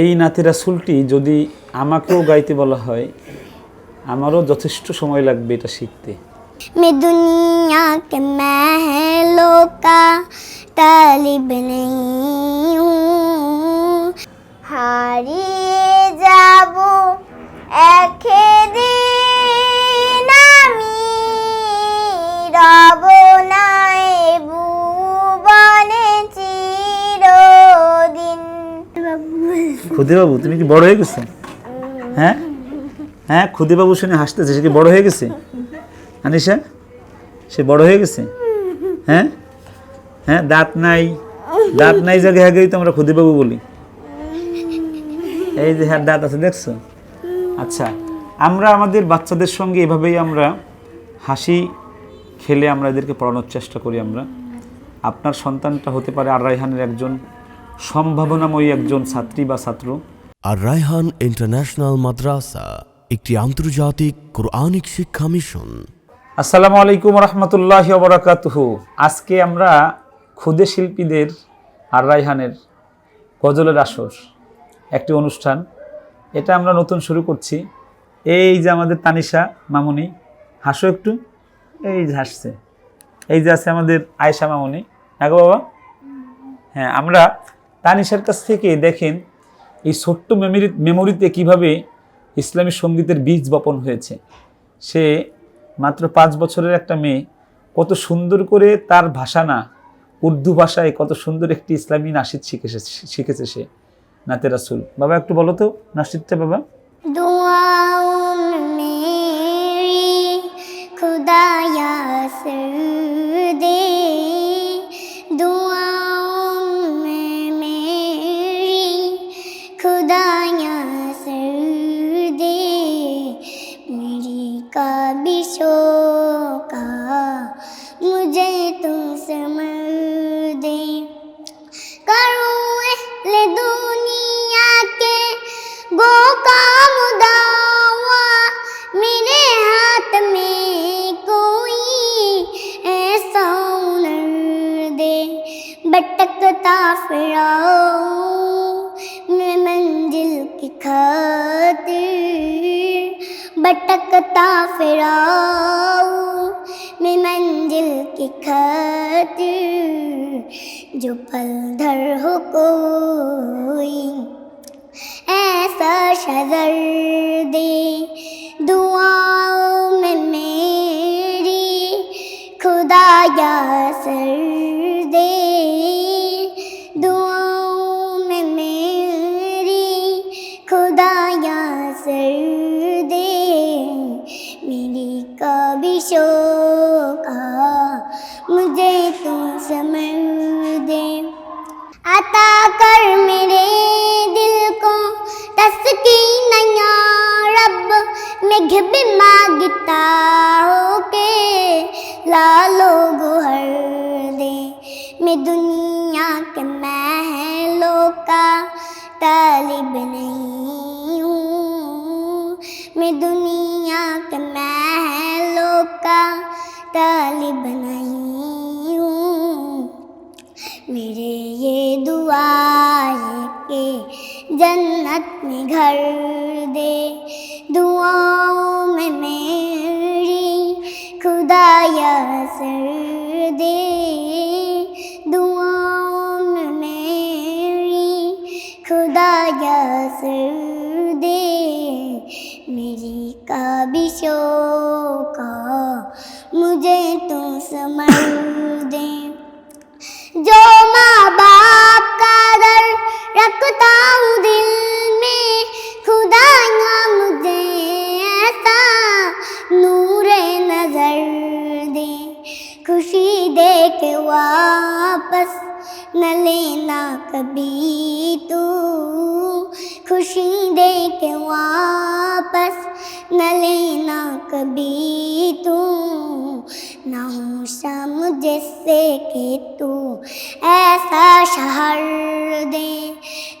এই নাতি রাসুলটি যদি আমাকেও গাইতে বলা হয়, আমারও যথেষ্ট সময় লাগবে এটা শিখতে। মে দুনিয়া হারিয়ে যাব একদিন খুদিবাবু তুমি কি বড় হয়ে গেছো? হ্যাঁ? হ্যাঁ খুদিবাবু শুনে হাসতেছে, সে কি বড় হয়ে গেছে? আনিশা, সে বড় হয়ে গেছে? হ্যাঁ? হ্যাঁ দাঁত নাই। দাঁত নাই জায়গায় আগেই তো আমরা খুদিবাবু বলি। এই যে হ্যাঁ দাঁত আছে, দেখছ? আচ্ছা আমরা আমাদের বাচ্চাদের সঙ্গে এভাবেই আমরা হাসি খেলে আমরা এদেরকে পড়ানোর চেষ্টা করি আমরা। আপনার সন্তানটা হতে পারে আর রায়হানের একজন সম্ভাবনাময়ী একজন ছাত্রী বা ছাত্র। আর রায়হান ইন্টারন্যাশনাল মাদ্রাসা একটি আন্তর্জাতিক কোরআনিক শিক্ষা মিশন। আসসালামু আলাইকুম রহমতুল্লাহ বরাকাতুহু। আজকে আমরা ক্ষুদে শিল্পীদের আর রায়হানের গজলের আসর একটি অনুষ্ঠান। এটা আমরা নতুন শুরু করছি। এই যে আমাদের তানিশা মামুনি হাসো একটু। এই যে হাসছে। এই যে আছে আমাদের আয়েশা মামুনি। হ্যাঁ গো বাবা? হ্যাঁ আমরা তানিশার কাছ থেকে দেখেন এই ছোট্ট মেমোরি, মেমোরিতে কীভাবে ইসলামী সঙ্গীতের বীজ বপন হয়েছে। সে মাত্র পাঁচ বছরের একটা মেয়ে, কত সুন্দর করে তার ভাষা না, উর্দু ভাষায় কত সুন্দর একটি ইসলামী নাসিদ শিখেছে শিখেছে সে, নাতে রাসুল। বাবা, একটু বলো তো, নাসিদটা বাবা। খুদায়া عطا میں منزل کی خاطر بٹکتا فراؤں میں منزل کی خاطر جو پل دھر ہو کوئی ایسا شذر دے دعاؤں میں میری خدا یا سر کر میرے دل کو۔ تسکین یا رب میں گھب مانگتا ہو کے لالو گہر دے۔ میں دنیا کے محلوں کا طالب نہیں ہوں۔ میں دنیا کے محلوں کا طالب نہیں ہوں۔ میرے دعا ہے کہ جنت میں گھر دے دعاؤں میں میری خدا یا سر دے دعاؤں میں میری خدا یا سر دے میری کابشوں کا مجھے تو سمجھ دیں نہ لینا کبھی تو خوشی دے کے واپس نہ لینا کبھی تو نہ ہوں شام جیسے کہ تو ایسا شہر دے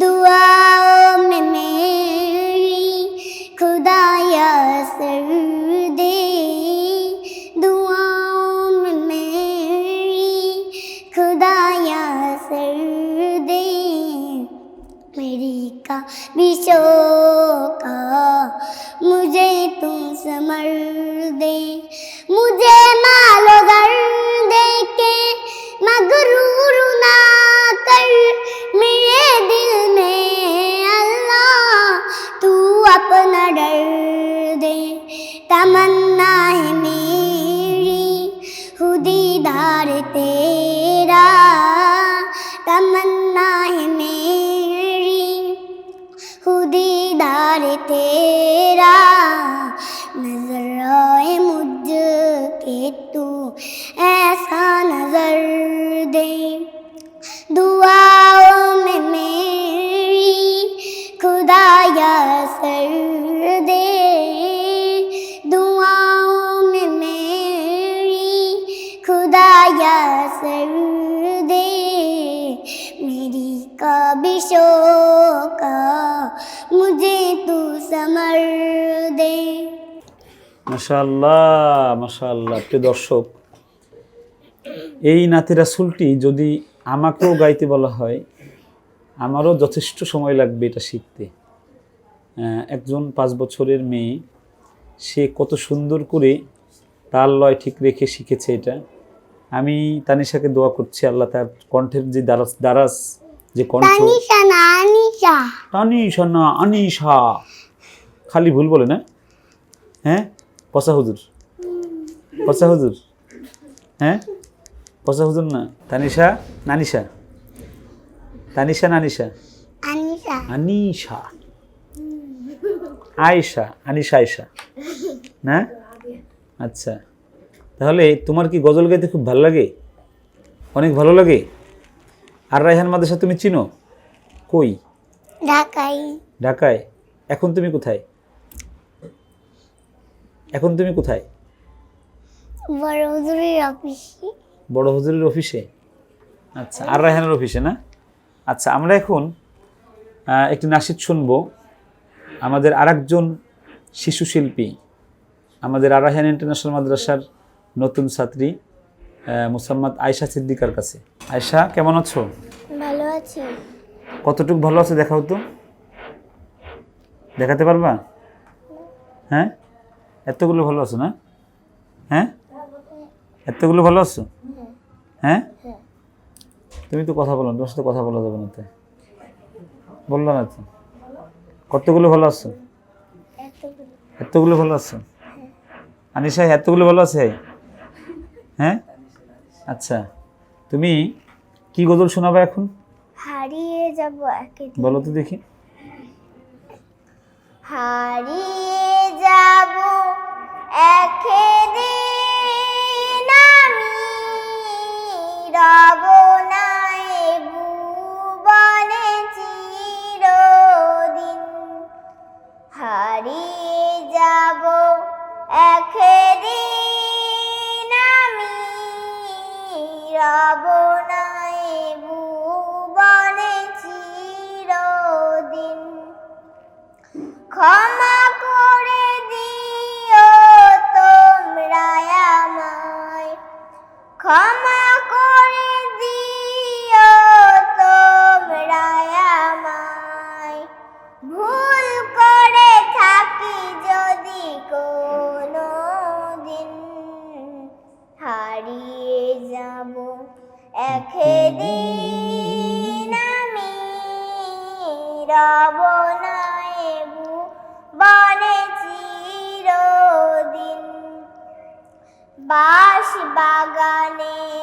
دعا میں میری خدا یا سر دے अपना डर दे तमन्ना है मेरी खुदीदार तेरा तमन्ना है मेरी खुदीदार तेरा नजर आए मुझ के तू ऐसा नजर दे প্রিয় দর্শক এই নাতি রাসুলটি যদি আমাকেও গাইতে বলা হয় আমারও যথেষ্ট সময় লাগবে এটা শিখতে। একজন পাঁচ বছরের মেয়ে সে কত সুন্দর করে তার লয় ঠিক রেখে শিখেছে এটা। আমি তানিশাকে দোয়া করছি আল্লাহ তার কণ্ঠের যে দারাস দারাস যে কণ্ঠ তানিশা না আনিশা। তানিশা না আনিশা। খালি ভুল বলে না? হ্যাঁ? পচা হুজুর। পচা হুজুর। হ্যাঁ? পচা হুজুর না? তানিশা নানিশা। তানিশা নানিশা। আনিশা। আনিশা। আয়েশা আনিশা আয়েশা। না? আচ্ছা। তাহলে তোমার কি গজল গাইতে খুব ভালো লাগে? অনেক ভালো লাগে? আর রায়হান মাদ্রাসা তুমি চিনো? কই? ঢাকায় ঢাকায়? এখন তুমি কোথায়? এখন তুমি কোথায়? বড় হুজুরের অফিসে বড় হুজুরের অফিসে আচ্ছা আর রায়হানের অফিসে না? আচ্ছা আমরা এখন একটি নাসিদ শুনব। আমাদের আরেকজন শিশু শিল্পী আমাদের আর রায়হান ইন্টারন্যাশনাল মাদ্রাসার নতুন ছাত্রী মুসাম্মদ আয়শা সিদ্দিকার কাছে। আয়শা কেমন আছো? ভালো আছি। কতটুকু ভালো আছে দেখাও তো। দেখাতে পারবা? হ্যাঁ? এতগুলো ভালো আছো না? হ্যাঁ? এতগুলো ভালো আছো? হ্যাঁ? তুমি তো কথা বলো তোমার সাথে কথা বলা যাবে না তো। বলল না তো। কতগুলো ভালো আছো? এতগুলো ভালো আছো? আনিশা এতগুলো ভালো আছে? হ্যাঁ? আচ্ছা। তুমি কি গজল শোনাবে এখন? হারিয়ে যাব একদিন। বলো তো দেখি। হারিয়ে যাব একদিন আমি রব ক্ষমা করে দিও তোমরা আমায়। ভুল করে থাকি যদি কোনো দিন হারিয়ে যাব একদিন আমি। রব বনে চিরদিন। বাস বাগানে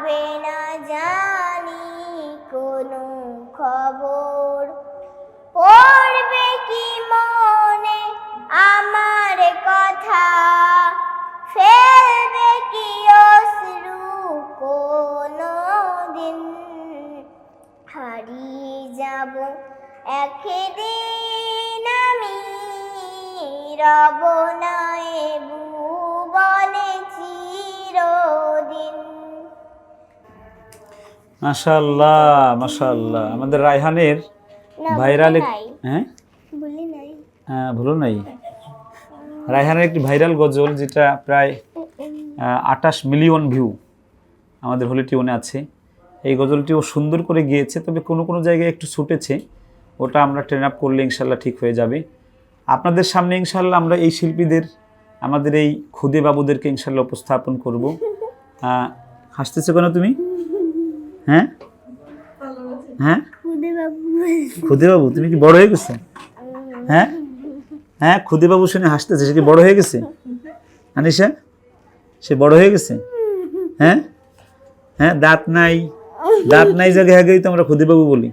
হবে না জানি কোনো খবর। পড়বে কি মনে আমার কথা? ফেলবে কি অশ্রু কোনো দিন হারিয়ে যাব একদিন আমি, রব না মাশাল্লাহ মাশাল্লাহ আমাদের রায়হানের ভাইরাল হ্যাঁ? হ্যাঁ, ভুলো নাই। রায়হানের একটি ভাইরাল গজল যেটা প্রায় আটাশ মিলিয়ন ভিউ আমাদের হোলি টিউনে আছে। এই গজলটিও সুন্দর করে গিয়েছে তবে কোনো কোনো জায়গায় একটু ছুটেছে। ওটা আমরা ট্রেন আপ করলে ইনশাল্লাহ ঠিক হয়ে যাবে। আপনাদের সামনে ইনশাল্লাহ আমরা এই শিল্পীদের আমাদের এই খুদে বাবুদেরকে ইনশাল্লাহ উপস্থাপন করব। হাসতেছো কেন তুমি? হ্যাঁ? হ্যাঁ? খুদে বাবু তুমি কি বড় হয়ে গেছো? হ্যাঁ? হ্যাঁ খুদে বাবু শুনে হাসতেছে, সে কি বড় হয়ে গেছে? আনিশা, সে বড় হয়ে গেছে? হ্যাঁ? হ্যাঁ দাঁত নাই। দাঁত নাই জায়গায় আগেই তো আমরা খুদে বাবু বলি।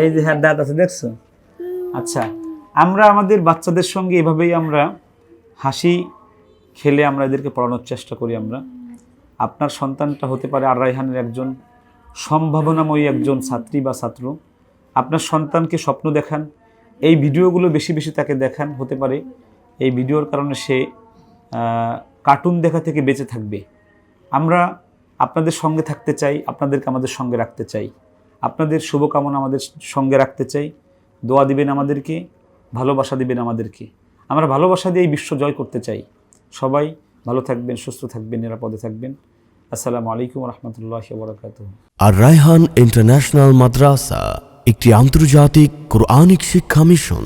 এই যে হ্যাঁ দাঁত আছে, দেখছ? আচ্ছা আমরা আমাদের বাচ্চাদের সঙ্গে এভাবেই আমরা হাসি খেলে আমরা এদেরকে পড়ানোর চেষ্টা করি আমরা। আপনার সন্তানটা হতে পারে আর রায়হানের একজন সম্ভাবনাময়ী একজন ছাত্রী বা ছাত্র। আপনার সন্তানকে স্বপ্ন দেখান, এই ভিডিওগুলো বেশি বেশি তাকে দেখান, হতে পারে এই ভিডিওর কারণে সে কার্টুন দেখা থেকে বেঁচে থাকবে। আমরা আপনাদের সঙ্গে থাকতে চাই, আপনাদেরকে আমাদের সঙ্গে রাখতে চাই। আপনাদের শুভকামনা আমাদের সঙ্গে রাখতে চাই। দোয়া দিবেন আমাদেরকে, ভালোবাসা দিবেন আমাদেরকে। আমরা ভালোবাসা দিয়ে এই বিশ্ব জয় করতে চাই। সবাই ভালো থাকবেন, সুস্থ থাকবেন, নিরাপদে থাকবেন। আসসালামু আলাইকুম রহমতুল্লাহ বরকাত আর রায়হান ইন্টারন্যাশনাল মাদ্রাসা, একটি আন্তর্জাতিক কোরআনিক শিক্ষা মিশন।